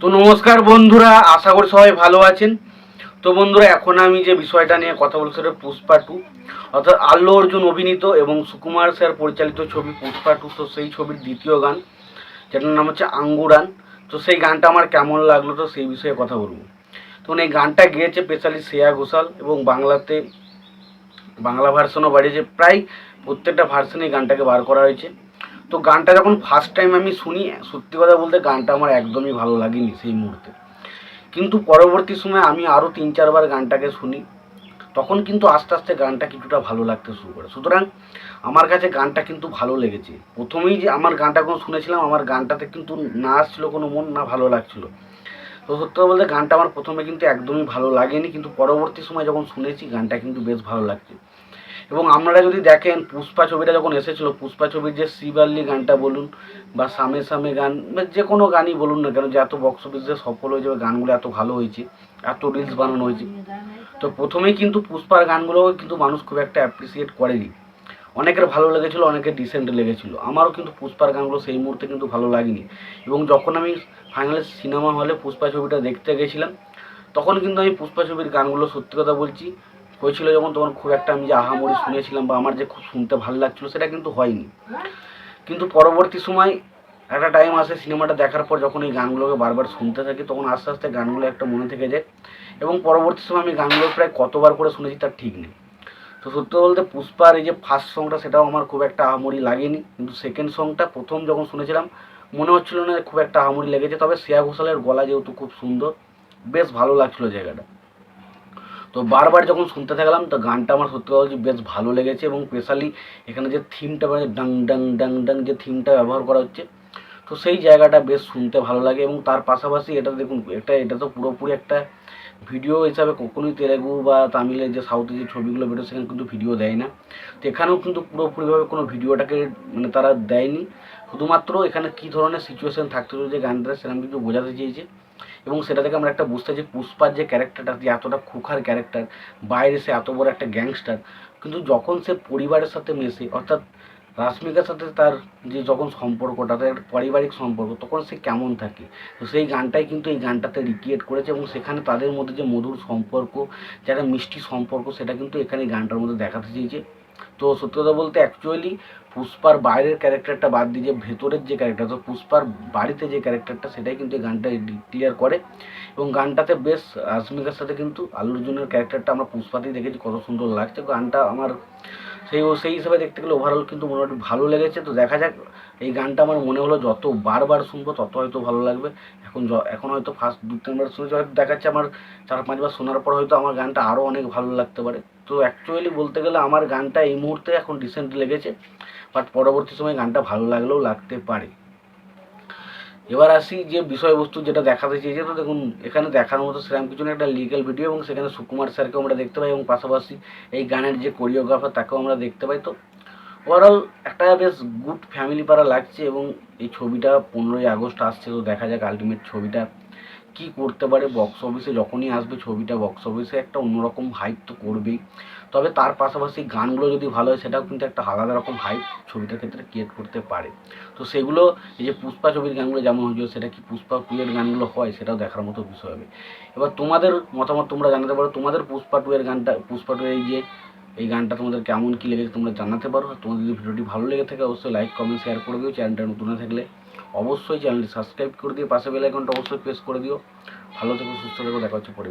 তো নমস্কার বন্ধুরা, আশা করি সবাই ভালো আছেন। তো বন্ধুরা, এখন আমি যে বিষয়টা নিয়ে কথা বলছি সেটা পুষ্পা টু, অর্থাৎ আল্লু অর্জুন অভিনীত এবং সুকুমার স্যার পরিচালিত ছবি পুষ্পা টু, তো সেই ছবির দ্বিতীয় গান, যেটার নাম হচ্ছে আঙ্গুরান। তো সেই গানটা আমার কেমন লাগল, তো সেই বিষয়ে কথা বলব। তো এই গানটা গেয়েছে স্পেশালি শ্রেয়া ঘোষাল এবং বাংলাতে, বাংলা ভার্সনও বাড়িয়েছে। প্রায় প্রত্যেকটা ভার্সনে গানটাকে বার করা হয়েছে। তো গানটা যখন ফার্স্ট টাইম আমি শুনি, সত্যি কথা বলতে গানটা আমার একদমই ভালো লাগেনি সেই মুহূর্তে। কিন্তু পরবর্তী সময় আমি আরও তিন চারবার গানটাকে শুনি, তখন কিন্তু আস্তে আস্তে গানটা কিছুটা ভালো লাগতে শুরু করে। সুতরাং আমার কাছে গানটা কিন্তু ভালো লেগেছে। প্রথমেই যে আমার গানটা কোনো শুনেছিলাম, আমার গানটাতে কিন্তু না আসছিল কোনো মন, না ভালো লাগছিল। তো সত্যি বলতে গানটা আমার প্রথমে কিন্তু একদমই ভালো লাগেনি, কিন্তু পরবর্তী সময় যখন শুনেছি, গানটা কিন্তু বেশ ভালো লাগছে। এবং আপনারা যদি দেখেন পুষ্পা ছবিটা যখন এসেছিল, পুষ্পা ছবির যে শিবাল্লি গানটা বলুন বা সামে সামে গান, বা যে কোনো গানই বলুন না কেন, যে এত বক্স অফিসে সফল হয়েছে বা গানগুলো এত ভালো হয়েছে, এত রিলস বানানো হয়েছে। তো প্রথমেই কিন্তু পুষ্পার গানগুলো কিন্তু মানুষ খুব একটা অ্যাপ্রিসিয়েট করেনি। অনেকের ভালো লেগেছিলো, অনেকের ডিসেন্ট লেগেছিলো। আমারও কিন্তু পুষ্পার গানগুলো সেই মুহূর্তে কিন্তু ভালো লাগেনি। এবং যখন আমি ফাইনালি সিনেমা হলে পুষ্পা ছবিটা দেখতে গেছিলাম, তখন কিন্তু আমি পুষ্পা ছবির গানগুলো সত্যি কথা বলছি হয়েছিল যখন তখন খুব একটা আমি যে আহামরি শুনেছিলাম বা আমার যে খুব শুনতে ভালো লাগছিল সেটা কিন্তু হয়নি। কিন্তু পরবর্তী সময় একটা টাইম আসে সিনেমাটা দেখার পর যখন এই গানগুলোকে বারবার শুনতে থাকি, তখন আস্তে আস্তে গানগুলো একটা মনে থেকে যায় এবং পরবর্তী সময় আমি গানগুলো প্রায় কতবার করে শুনেছি তার ঠিক নেই। তো সত্যি বলতে পুষ্পার এই যে ফার্স্ট সংটা সেটাও আমার খুব একটা আহামরি লাগেনি। কিন্তু সেকেন্ড সংটা প্রথম যখন শুনেছিলাম, মনে হচ্ছিল না খুব একটা আহামরি লেগেছে। তবে শ্রেয়া ঘোষালের গলা যেহেতু খুব সুন্দর, বেশ ভালো লাগছিল জায়গাটা। তো বারবার যখন শুনতে থাকলাম, তো গানটা আমার সত্যি কথা বলছি বেশ ভালো লেগেছে এবং স্পেশালি এখানে যে থিমটা মানে ডাং ডাং ডাং ডাং যে থিমটা ব্যবহার করা হচ্ছে, তো সেই জায়গাটা বেশ শুনতে ভালো লাগে এবং তার পাশাপাশি এটা দেখুন, এটা এটা তো পুরোপুরি একটা ভিডিও হিসাবে কখনোই তেলেগু বা তামিলের যে সাউথে যে ছবিগুলো বেরোয়, সেখানে কিন্তু ভিডিও দেয় না। তো এখানেও কিন্তু পুরোপুরিভাবে কোনো ভিডিওটাকে মানে তারা দেয়নি। শুধুমাত্র এখানে কী ধরনের সিচুয়েশান থাকতে চলেছে যে গানটা সেরকম কিন্তু বোঝাতে চেয়েছে। এবং সেটা থেকে আমরা একটা বুঝতে যে পুষ্পার যে ক্যারেক্টারটা যে এতটা খুখার ক্যারেক্টার বাইরে সে এত বড় একটা গ্যাংস্টার কিন্তু যখন সে পরিবারের সাথে মেশে, অর্থাৎ রাশ্মিকার সাথে তার যে যখন সম্পর্কটা, তার একটা পারিবারিক সম্পর্ক, তখন সে কেমন থাকে? তো সেই গানটাই কিন্তু এই গানটাতে রিক্রিয়েট করেছে এবং সেখানে তাদের মধ্যে যে মধুর সম্পর্ক, যে একটা মিষ্টি সম্পর্ক, সেটা কিন্তু এখানে গানটার মধ্যে দেখাতে চেয়েছে। তো সত্যি কথা বলতে অ্যাকচুয়ালি পুষ্পার বাইরের ক্যারেক্টারটা বাদ দিয়ে যে ভেতরের যে ক্যারেক্টার তো পুষ্পার বাড়িতে যে ক্যারেক্টারটা সেটাই কিন্তু এই গানটা ক্লিয়ার করে। এবং গানটাতে বেশ রাশ্মিকার সাথে কিন্তু আল্লু অর্জুনের ক্যারেক্টারটা আমরা পুষ্পাতেই দেখেছি, কত সুন্দর লাগছে। গানটা আমার সেই ও সেই হিসাবে দেখতে গেলে ওভারঅল কিন্তু মোটামুটি ভালো লেগেছে। তো দেখা যাক, এই গানটা আমার মনে হলো যত বারবার শুনব, তত হয়তো ভালো লাগবে। এখন এখন হয়তো ফার্স্ট দু, তিনবার শুনেছি, হয়তো দেখাচ্ছে আমার চার, পাঁচবার শোনার পর হয়তো আমার গানটা আরও অনেক ভালো লাগতে পারে। তো অ্যাকচুয়ালি বলতে গেলে আমার গানটা এই মুহূর্তে এখন রিসেন্ট লেগেছে। বাট পরবর্তী সময় গানটা ভালো লাগলেও লাগতে পারে। এবার আসি যে বিষয়বস্তু যেটা দেখাতে চেয়েছে তো দেখুন, এখানে দেখার মতো সেরকম কিছু না, একটা লিগ্যাল ভিডিও এবং সেখানে সুকুমার স্যারকেও আমরা দেখতে পাই এবং পাশাপাশি এই গানের যে কোরিওগ্রাফার তাকেও আমরা দেখতে পাই। তো ওভারঅল একটা বেশ গুড ফ্যামিলি পাড়া লাগছে এবং এই ছবিটা পনেরোই আগস্ট আসছে, তো দেখা যাক আলটিমেট ছবিটা কি করতে পারে বক্স অফিসে যখনই আসবে ছবিটা বক্স অফিসে একটা অন্যরকম হাইপ তো করবেই। তবে তার পাশাপাশি গানগুলো যদি ভালো হয়, সেটাও কিন্তু একটা আলাদা রকম হাইপ ছবিটার ক্ষেত্রে ক্রিয়েট করতে পারে। তো সেগুলো, এই যে পুষ্পা ছবির গানগুলো যেমন হয়েছিল সেটা কি পুষ্পা টু এর গানগুলো হয়? সেটাও দেখার মতো বিষয় হবে। এবার তোমাদের মতামত তোমরা জানাতে পারো। তোমাদের পুষ্পা টু এর গানটা, পুষ্পা টু এই যে এই গানটা তোমাদের কেমন কী লেগেছে তোমরা জানাতে পারো। তোমাদের যদি ভিডিওটি ভালো লেগে থাকে, অবশ্যই লাইক কমেন্ট শেয়ার করে দিও। চ্যানেলটা নতুন থাকলে অবশ্যই চ্যানেলটি সাবস্ক্রাইব করে দিও। পাশে বেল আইকনটা অবশ্যই প্রেস করে দিও। ভালো থেকো, সুস্থ থেকো, দেখা হচ্ছে পরে